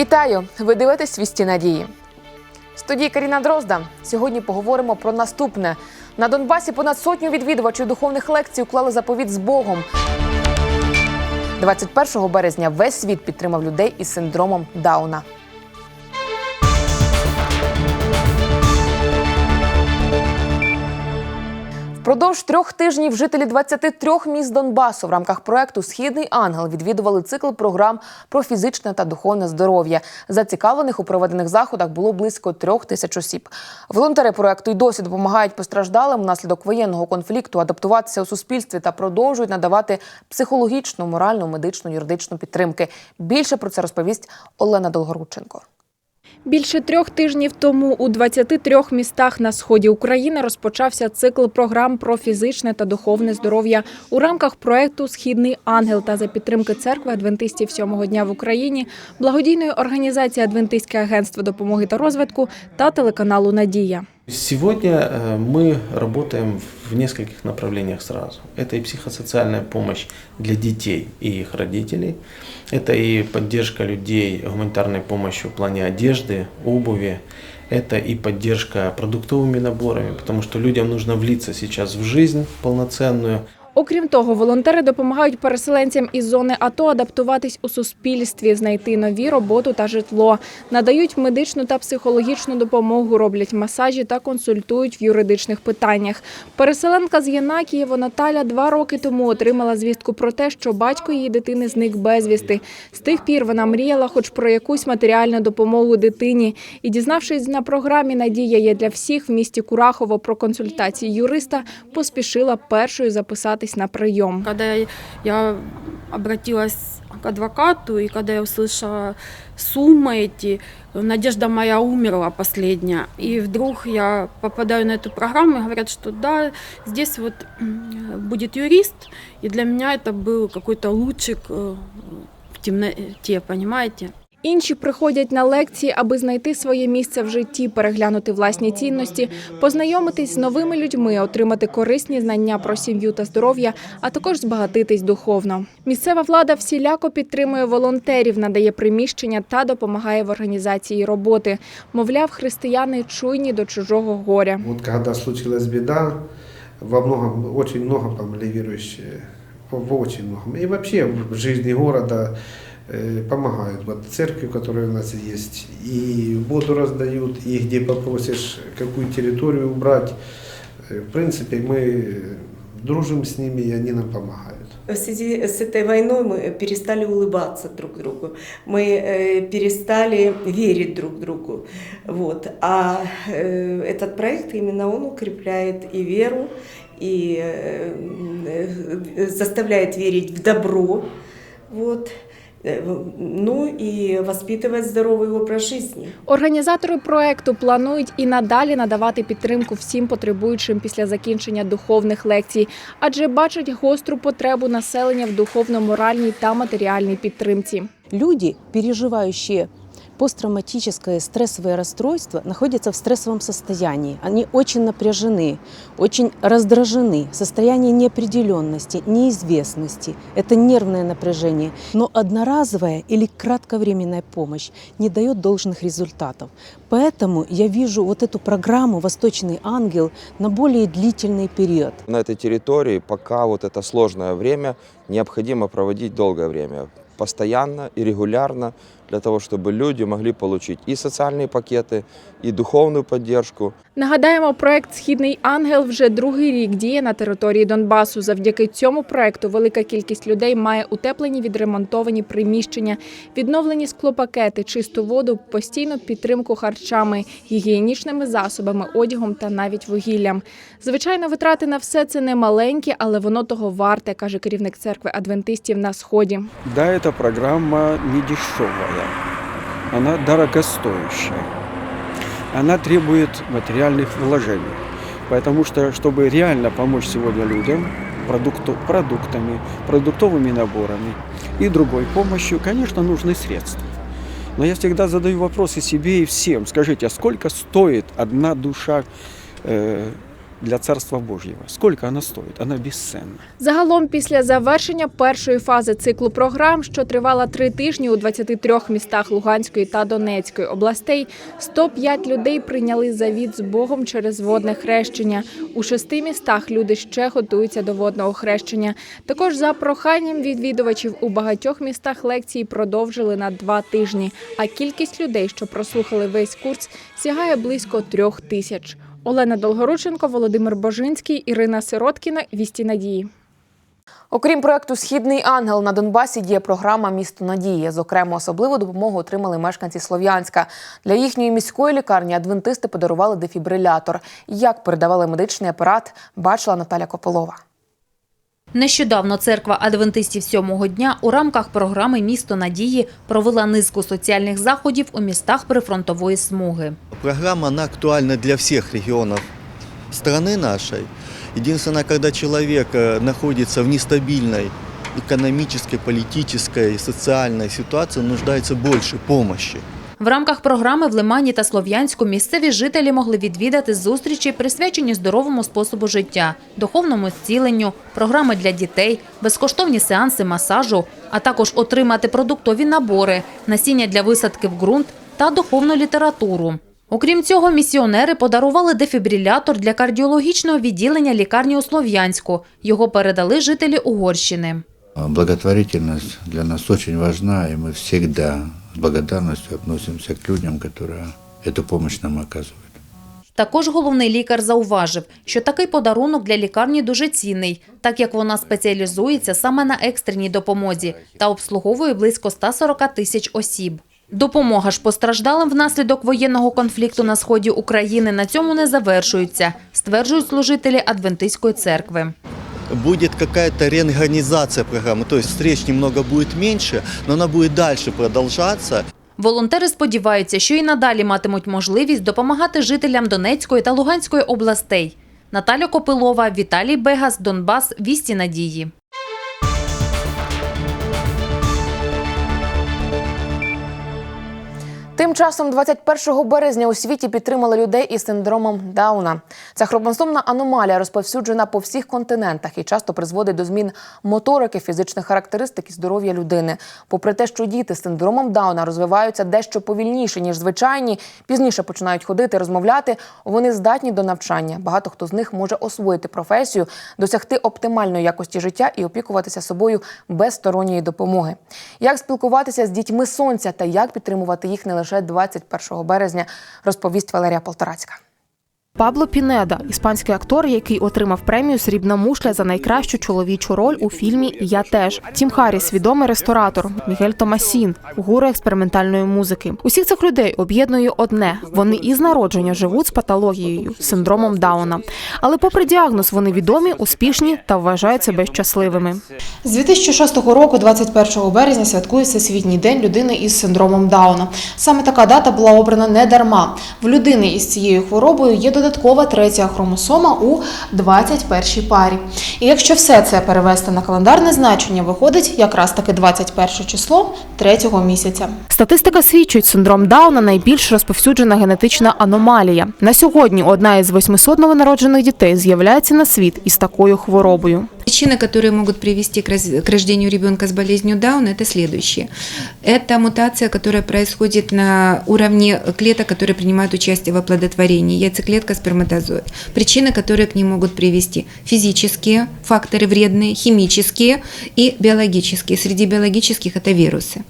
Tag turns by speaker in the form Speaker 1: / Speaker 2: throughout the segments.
Speaker 1: Вітаю! Ви дивитесь «Свісті надії. Студії Каріна Дрозда. Сьогодні поговоримо про наступне. На Донбасі понад сотню відвідувачів духовних лекцій уклали заповіт з Богом. 21 березня весь світ підтримав людей із синдромом Дауна. Впродовж трьох тижнів жителі 23 міст Донбасу в рамках проекту Східний ангел відвідували цикл програм про фізичне та духовне здоров'я. Зацікавлених у проведених заходах було близько трьох тисяч осіб. Волонтери проекту й досі допомагають постраждалим внаслідок воєнного конфлікту адаптуватися у суспільстві та продовжують надавати психологічну, моральну, медичну, юридичну підтримки. Більше про це розповість Олена Долгорученко.
Speaker 2: Більше трьох тижнів тому у 23 містах на сході України розпочався цикл програм про фізичне та духовне здоров'я у рамках проекту Східний ангел та за підтримки церкви адвентистів сьомого дня в Україні, благодійної організації Адвентистське агентство допомоги та розвитку та телеканалу Надія.
Speaker 3: Сегодня э, мы работаем в нескольких направлениях сразу. Это и психосоциальная помощь для детей и их родителей. Это и поддержка людей гуманитарной помощью в плане одежды, обуви. Это и поддержка продуктовыми наборами, потому что людям нужно влиться сейчас в жизнь полноценную.
Speaker 2: Окрім того, волонтери допомагають переселенцям із зони АТО адаптуватись у суспільстві, знайти нові роботу та житло, надають медичну та психологічну допомогу, роблять масажі та консультують в юридичних питаннях. Переселенка з Єнакієво Наталя два роки тому отримала звістку про те, що батько її дитини зник безвісти. З тих пір вона мріяла, хоч про якусь матеріальну допомогу дитині. І дізнавшись на програмі Надія є для всіх в місті Курахово про консультації юриста, поспішила першою записатись на прийом.
Speaker 4: Когда я- я обратилась к адвокату, и когда я услышала суммы эти, надежда моя умерла последняя. И вдруг я попадаю на эту программу, и говорят, что да, здесь вот м, будет юрист, и для меня это был какой-то лучик э, в темноте, понимаете?
Speaker 2: Інші приходять на лекції, аби знайти своє місце в житті, переглянути власні цінності, познайомитись з новими людьми, отримати корисні знання про сім'ю та здоров'я, а також збагатитись духовно. Місцева влада всіляко підтримує волонтерів, надає приміщення та допомагає в організації роботи. Мовляв, християни чуйні до чужого горя.
Speaker 5: Вот когда случилась беда, во многом, очень много помогли верующие, в в очень многом. И вообще в города э, помогают. Вот церкви, которые у нас есть, и воду раздают, и где попросишь, какую территорию убрать. Э, В принципе, мы дружим с ними, и они нам помогают.
Speaker 6: В связи с этой войной мы перестали улыбаться друг другу, мы э, перестали верить друг другу. Вот. А э, этот проект именно он укрепляет и веру, и э, э, заставляет верить в добро. Вот. Э, Ну и воспитывать здоровый образ жизни.
Speaker 2: Організатори проекту планують і надалі надавати підтримку всім потребуючим після закінчення духовних лекцій, адже бачать гостру потребу населення в духовно-моральній та матеріальній підтримці.
Speaker 7: Люди, переживающие посттравматическое стрессовое расстройство, находятся в стрессовом состоянии. Они очень напряжены, очень раздражены, состояние неопределенности, неизвестности. Это нервное напряжение. Но одноразовая или кратковременная помощь не дает должных результатов. Поэтому я вижу вот эту программу «Восточный ангел» на более длительный период.
Speaker 8: На этой территории пока вот это сложное время необходимо проводить долгое время, постоянно и регулярно, для того, чтобы люди могли получить и социальные пакеты, и духовную поддержку,
Speaker 2: Нагадаємо, проект Східний ангел вже другий рік діє на території Донбасу. Завдяки цьому проекту велика кількість людей має утеплені відремонтовані приміщення, відновлені склопакети, чисту воду, постійну підтримку харчами, гігієнічними засобами, одягом та навіть вугіллям. Звичайно, витрати на все це не маленькі, але воно того варте, каже керівник церкви адвентистів на сході.
Speaker 9: Да, эта программа не Дешевая, она дорогостоящая. Она требует материальных вложений. Потому что, чтобы реально помочь сегодня людям продукту- продуктами, продуктовыми наборами и другой помощью, конечно, нужны средства. Но я всегда задаю вопросы себе и всем. Скажите, а сколько стоит одна душа э, для Царства Божьего. Сколько она стоит? Она бесценна.
Speaker 2: Загалом, після завершення першої фази циклу програм, що тривала три тижні у 23 містах Луганської та Донецької областей, 105 людей прийняли завіт з Богом через водне хрещення. У шести містах люди ще готуються до водного хрещення. Також за проханням відвідувачів у багатьох містах лекції продовжили на два тижні. А кількість людей, що прослухали весь курс, сягає близько трьох тисяч. Олена Долгорученко, Володимир Божинський, Ірина Сироткіна. Вісті надії.
Speaker 1: Окрім проекту Східний ангел на Донбасі діє програма Місто надії. Зокрема, особливу допомогу отримали мешканці Слов'янська. Для їхньої міської лікарні адвентисти подарували дефібрилятор. Як передавали медичний апарат, бачила Наталя Копилова.
Speaker 10: Нещодавно церква адвентистів сьомого дня у рамках програми Місто надії провела низку соціальних заходів у містах прифронтової смуги.
Speaker 11: Программа, она актуальна для всех регионов страны нашей. Единственное, когда человек э, находится в нестабильной экономической, политической, социальной ситуации, он нуждается больше помощи.
Speaker 10: В рамках програми в Лимані та Слов'янську місцеві жителі могли відвідати зустрічі, присвячені здоровому способу життя, духовному зціленню, програми для дітей, безкоштовні сеанси масажу, а також отримати продуктові набори, насіння для висадки в ґрунт та духовну літературу. Окрім цього, місіонери подарували дефібрилятор для кардіологічного відділення лікарні у Слов'янську. Його передали жителі Угорщини.
Speaker 12: Благотворительность для нас очень важна, и мы всегда с благодарностью относимся к людям, которые эту помощь нам оказывают.
Speaker 10: Також головний лікар зауважив, що такий подарунок для лікарні дуже цінний, так як вона спеціалізується саме на екстреній допомозі та обслуговує близько 140 тисяч осіб. Допомога ж постраждалим внаслідок воєнного конфлікту на сході України на цьому не завершується, стверджують служителі Адвентистської церкви.
Speaker 11: Будет какая-то реорганизация программы, то есть встреч немного будет меньше, но она будет дальше продолжаться.
Speaker 10: Волонтери сподіваються, що і надалі матимуть можливість допомагати жителям Донецької та Луганської областей. Наталя Копилова, Віталій Бегас, Донбас, Вісті надії.
Speaker 1: Тим часом, 21 березня у світі підтримали людей із синдромом Дауна. Ця хромосомна аномалія розповсюджена по всіх континентах і часто призводить до змін моторики, фізичних характеристик і здоров'я людини. Попри те, що діти з синдромом Дауна розвиваються дещо повільніше ніж звичайні, пізніше починають ходити, розмовляти. Вони здатні до навчання. Багато хто з них може освоїти професію, досягти оптимальної якості життя і опікуватися собою без сторонньої допомоги. Як спілкуватися з дітьми сонця та як підтримувати їх не лише 21 березня, розповість Валерія Полторацька.
Speaker 13: Пабло Пінеда, іспанський актор, який отримав премію Срібна мушля за найкращу чоловічу роль у фільмі Я теж Тім Харріс, відомий ресторатор, Мігель Томасін, гуру експериментальної музики. Усіх цих людей об'єднує одне: вони із народження живуть з патологією, синдромом Дауна. Але, попри діагноз, вони відомі, успішні та вважають себе щасливими.
Speaker 14: З 2006 року, 21 березня, святкує Всесвітній день людини із синдромом Дауна. Саме така дата була обрана не дарма. В людини із цією хворобою є додаткова третя хромосома у 21 парі. І якщо все це перевести на календарне значення, виходить якраз таки 21 число третього місяця.
Speaker 13: Статистика свідчить, синдром Дауна найбільш розповсюджена генетична аномалія. На сьогодні одна із 800 новонароджених дітей з'являється на світ із такою хворобою.
Speaker 15: Причины, которые могут привести к, рождению ребенка с болезнью Дауна, это следующие. Это мутация, которая происходит на уровне клеток, которые принимают участие в оплодотворении, яйцеклетка, сперматозоид. Причины, которые к ним могут привести. Физические факторы вредные, химические и биологические. Среди биологических это вирусы.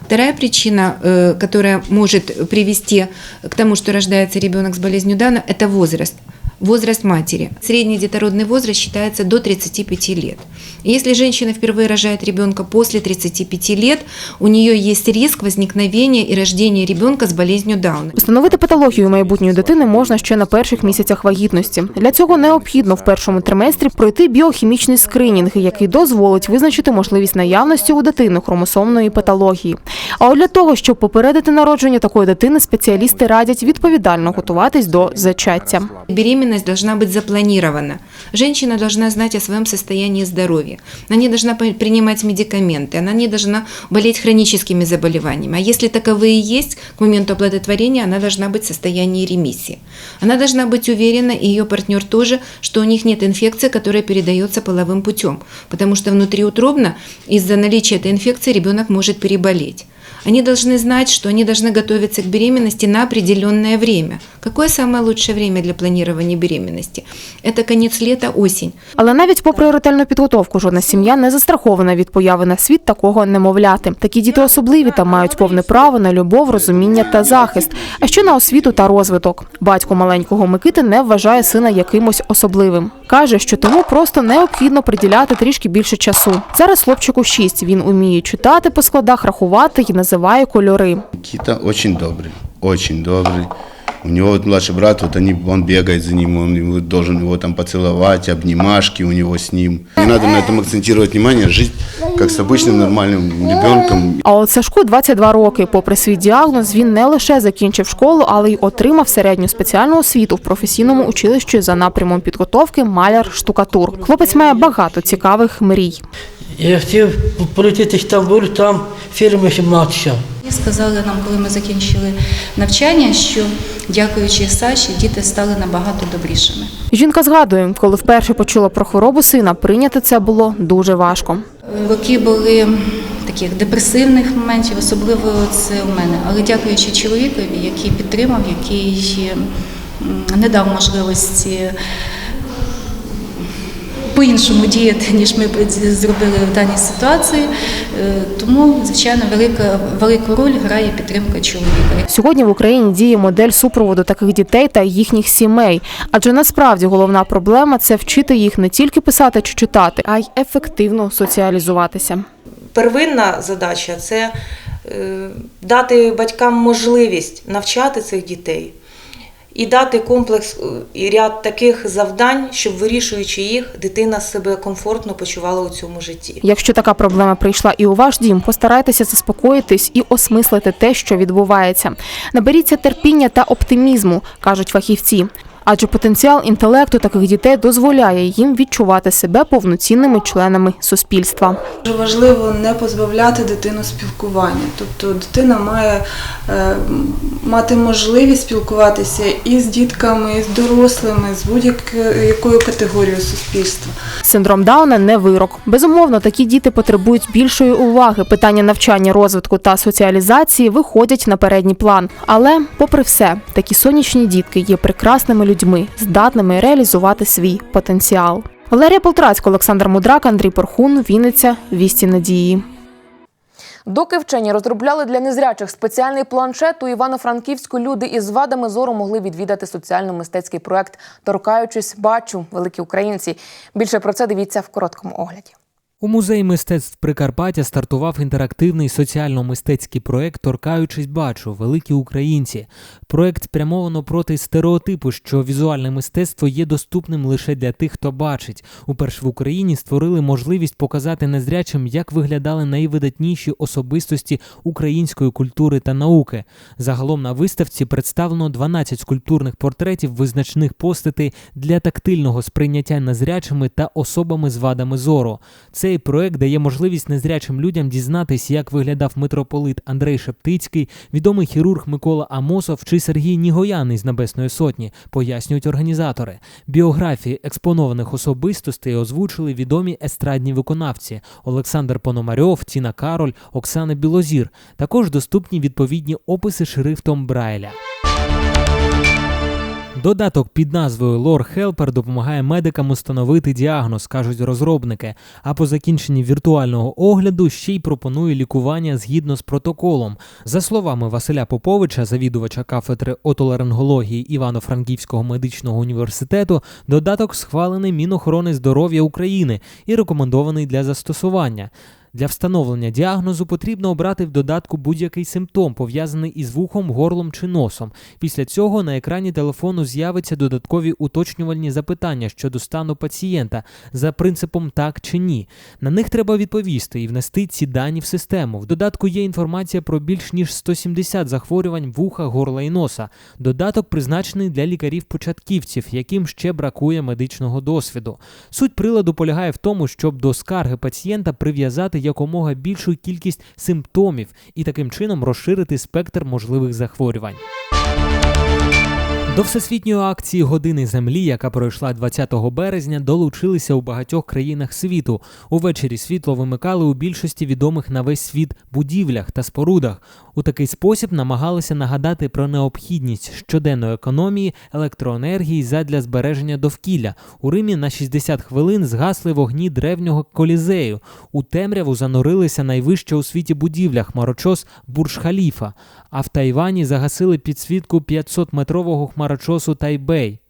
Speaker 15: Вторая причина, э, которая может привести к тому, что рождается ребенок с болезнью Дауна, это возраст. Возраст матери. Средний детородный возраст считается до 35 лет. Если женщина впервые рожает ребенка после 35 лет, у нее есть риск возникновения и рождения ребенка с болезнью Дауна.
Speaker 13: Встановити патологію майбутньої дитини можна ще на перших місяцях вагітності. Для цього необхідно в першому триместрі пройти біохімічний скринінг, який дозволить визначити можливість наявності у дитини хромосомної патології. А от для того, щоб попередити народження такої дитини, спеціалісти радять відповідально готуватись до зачаття.
Speaker 15: Беременность беременность должна быть запланирована. Женщина должна знать о своем состоянии здоровья. Она не должна при- принимать медикаменты, она не должна болеть хроническими заболеваниями. А если таковые есть, к моменту оплодотворения она должна быть в состоянии ремиссии. Она должна быть уверена, и ее партнер тоже, что у них нет инфекции, которая передается половым путем. Потому что внутриутробно из-за наличия этой инфекции ребенок может переболеть. Они должны знать, что они должны готовиться к беременности на определенное время. Какое самое лучшее время для планирования беременности? Это конец лета, осень.
Speaker 13: Але навіть попри ретельну підготовку, жодна сім'я не застрахована від появи на світ такого немовляти. Такі діти особливі та мають повне право на любов, розуміння та захист, а ще на освіту та розвиток. Батько маленького Микити не вважає сина якимось особливим. каже, що тому просто необхідно приділяти трішки більше часу. Зараз хлопчику 6, Він уміє читати по складах, рахувати і називає кольори.
Speaker 16: Никита очень добрый, очень добрый. У него вот младший брат, вот они, он бегает за ним, он его- должен его там поцеловать, обнимашки у него с ним. Не надо на этом акцентировать внимание, жить как с обычным нормальным ребенком.
Speaker 13: А от Сашку 22 роки. Попри свій діагноз, він не лише закінчив школу, але й отримав середню спеціальну освіту в професійному училищі за напрямом підготовки маляр-штукатур. Хлопець має багато цікавих мрій.
Speaker 17: Я хотів полетіти в Стамбул, там фірми матча.
Speaker 18: Сказали нам, коли ми закінчили навчання, що дякуючи Саші, діти стали набагато добрішими.
Speaker 13: Жінка згадує, коли вперше почула про хворобу сина, прийняти це було дуже важко.
Speaker 18: Роки були таких депресивних моментів, особливо це у мене. Але дякуючи чоловікові, який підтримав, який не дав можливості по-іншому діяти, ніж ми зробили в даній ситуації. Е, Тому, звичайно, велика, велику роль грає підтримка чоловіка.
Speaker 13: Сьогодні в Україні діє модель супроводу таких дітей та їхніх сімей. Адже насправді головна проблема це вчити їх не тільки писати чи читати, а й ефективно соціалізуватися.
Speaker 19: Первинна задача це е, дати батькам можливість навчати цих дітей і дати комплекс е, і ряд таких завдань, щоб вирішуючи їх, дитина себе комфортно почувала у цьому житті.
Speaker 13: Якщо така проблема прийшла і у ваш дім, постарайтеся заспокоїтись і осмислити те, що відбувається. Наберіться терпіння та оптимізму, кажуть фахівці. Адже потенціал інтелекту таких дітей дозволяє їм відчувати себе повноцінними членами суспільства.
Speaker 20: Дуже важливо не позбавляти дитину спілкування. Тобто дитина має е, мати можливість спілкуватися і з дітками, і з дорослими, з будь-якою категорією суспільства.
Speaker 13: Синдром Дауна не вирок. Безумовно, такі діти потребують більшої уваги. Питання навчання, розвитку та соціалізації виходять на передній план. Але, попри все, такі сонячні дітки є прекрасними людьми, здатними реалізувати свій потенціал. Валерія Полтрацька, Олександр Мудрак, Андрій Порхун, Вінниця, Вісті Надії.
Speaker 1: Доки вчені розробляли для незрячих спеціальний планшет, у Івано-Франківську люди із вадами зору могли відвідати соціально-мистецький проект Торкаючись, бачу, великі українці. Більше про це дивіться в короткому огляді.
Speaker 21: У музеї мистецтв Прикарпаття стартував інтерактивний соціально-мистецький проект Торкаючись бачу великі українці. Проект спрямовано проти стереотипу, що візуальне мистецтво є доступним лише для тих, хто бачить. Уперше в Україні створили можливість показати незрячим, як виглядали найвидатніші особистості української культури та науки. Загалом на виставці представлено 12 скульптурних портретів визначних постатей для тактильного сприйняття незрячими та особами з вадами зору. Цей проект дає можливість незрячим людям дізнатись, як виглядав митрополит Андрей Шептицький, відомий хірург Микола Амосов чи Сергій Нігоян із Небесної Сотні, пояснюють організатори. Біографії експонованих особистостей озвучили відомі естрадні виконавці Олександр Пономарьов, Тіна Кароль, Оксана Білозір. Також доступні відповідні описи шрифтом Брайля. Додаток під назвою Lore Helper допомагає медикам установити діагноз, кажуть розробники. А по закінченні віртуального огляду ще й пропонує лікування згідно з протоколом. За словами Василя Поповича, завідувача кафедри отоларингології Івано-Франківського медичного університету, додаток схвалений Мінохорони здоров'я України і рекомендований для застосування. Для встановлення діагнозу потрібно обрати в додатку будь-який симптом, пов'язаний із вухом, горлом чи носом. Після цього на екрані телефону з'явиться додаткові уточнювальні запитання щодо стану пацієнта за принципом так чи ні. На них треба відповісти і внести ці дані в систему. В додатку є інформація про більш ніж 170 захворювань вуха, горла і носа. Додаток призначений для лікарів-початківців, яким ще бракує медичного досвіду. Суть приладу полягає в тому, щоб до скарги пацієнта прив'язати якомога більшу кількість симптомів і таким чином розширити спектр можливих захворювань. До всесвітньої акції Години землі, яка пройшла 20 березня, долучилися у багатьох країнах світу. Увечері світло вимикали у більшості відомих на весь світ будівлях та спорудах. У такий спосіб намагалися нагадати про необхідність щоденної економії електроенергії задля збереження довкілля. У Римі на 60 хвилин згасли вогні древнього колізею. У темряву занурилися найвища у світі будівля хмарочос Бурж-Халіфа. А в Тайвані загасили підсвітку 500-метрового хмарочосу Тайбей.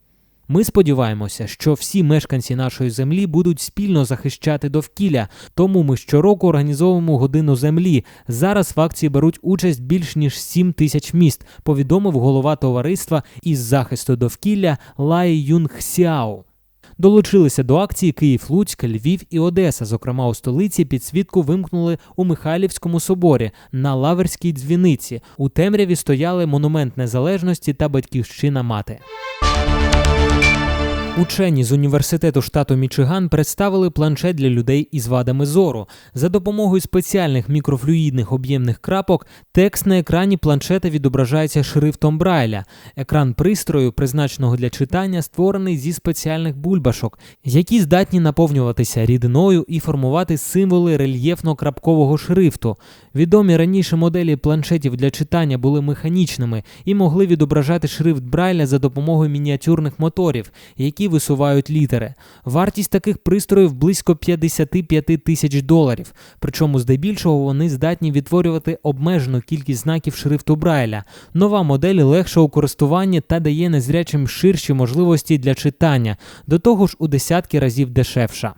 Speaker 21: Ми сподіваємося, що всі мешканці нашої землі будуть спільно захищати довкілля, тому ми щороку організовуємо годину землі. Зараз в акції беруть участь більш ніж 7 тисяч міст, повідомив голова товариства із захисту довкілля Лай Юнг Сяо. Долучилися до акції Київ, Луцьк, Львів і Одеса. Зокрема, у столиці підсвітку вимкнули у Михайлівському соборі на Лаверській дзвіниці. У темряві стояли монумент незалежності та батьківщина мати. Учені з університету штату Мічиган представили планшет для людей із вадами зору. За допомогою спеціальних мікрофлюїдних об'ємних крапок текст на екрані планшета відображається шрифтом Брайля. Екран пристрою, призначеного для читання, створений зі спеціальних бульбашок, які здатні наповнюватися рідиною і формувати символи рельєфно-крапкового шрифту. Відомі раніше моделі планшетів для читання були механічними і могли відображати шрифт Брайля за допомогою мініатюрних моторів, які висувають літери. Вартість таких пристроїв близько 55 тисяч доларів. Причому здебільшого вони здатні відтворювати обмежену кількість знаків шрифту Брайля. Нова модель легша у користуванні та дає незрячим ширші можливості для читання, до того ж у десятки разів дешевша.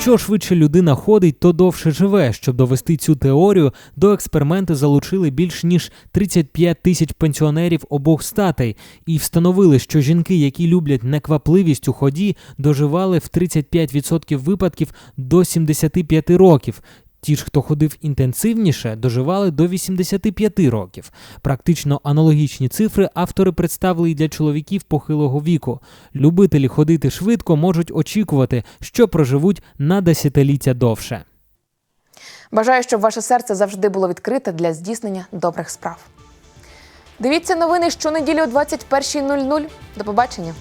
Speaker 21: Що швидше людина ходить, то довше живе. Щоб довести цю теорію, до експерименту залучили більш ніж 35 тисяч пенсіонерів обох статей і встановили, що жінки, які люблять неквапливість у ході, доживали в 35% випадків до 75 років. Ті ж, хто ходив інтенсивніше, доживали до 85 років. Практично аналогічні цифри автори представили й для чоловіків похилого віку. Любителі ходити швидко можуть очікувати, що проживуть на десятиліття довше.
Speaker 1: Бажаю, щоб ваше серце завжди було відкрите для здійснення добрих справ. Дивіться новини щонеділі о 21.00. До побачення.